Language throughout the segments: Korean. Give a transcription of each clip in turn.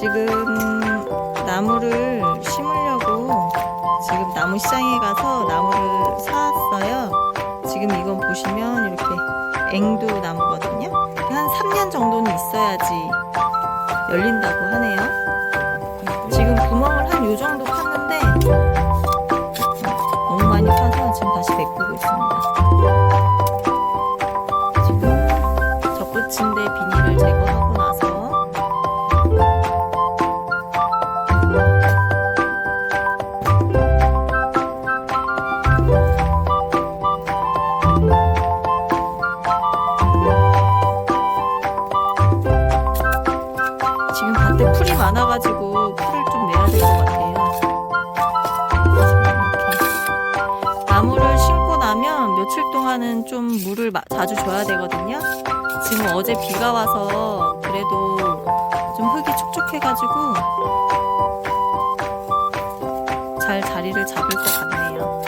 지금 나무를 심으려고 지금 나무 시장에 가서 나무를 사왔어요. 지금 이건 보시면 이렇게 앵두 나무거든요. 한 3년 정도는 있어야지 열린다고 하네요. 지금 구멍을 한 요 정도 팠는데 너무 많이 파서 지금 다시 메꾸고 있습니다. 지금 젖붙인데 많아가지고 풀을 좀 내야 될 것 같아요. 나무를 심고 나면 며칠 동안은 좀 물을 마- 자주 줘야 되거든요. 지금 어제 비가 와서 그래도 좀 흙이 촉촉해가지고 잘 자리를 잡을 것 같네요.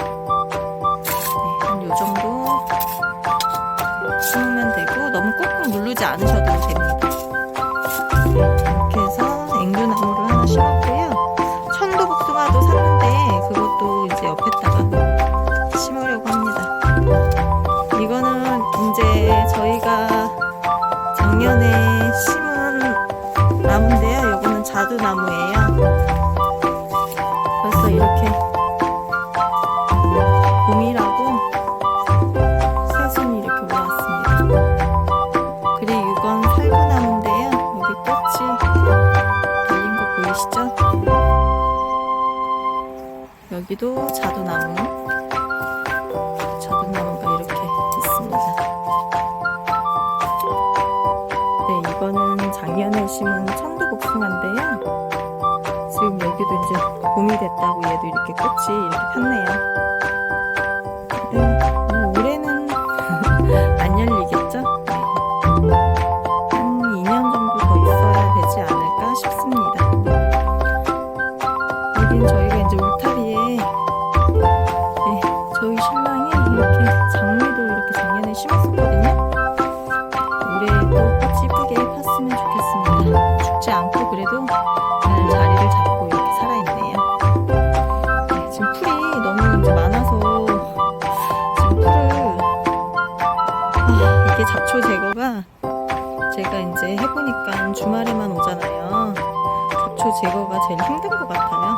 심으려고 합니다. 이거는 이제 저희가 작년에 심은 나무인데요. 이거는 자두나무예요. 벌써 이렇게 봄이라고 새순이 이렇게 올라왔습니다. 그리고 이건 살구나무인데요. 여기 꽃이 달린 거 보이시죠? 여기도 자두나무. 됐다고 얘도 이렇게 꽃이 이렇게 폈네요. 이제 해보니까 주말에만 오잖아요. 잡초 제거가 제일 힘든 것 같아요.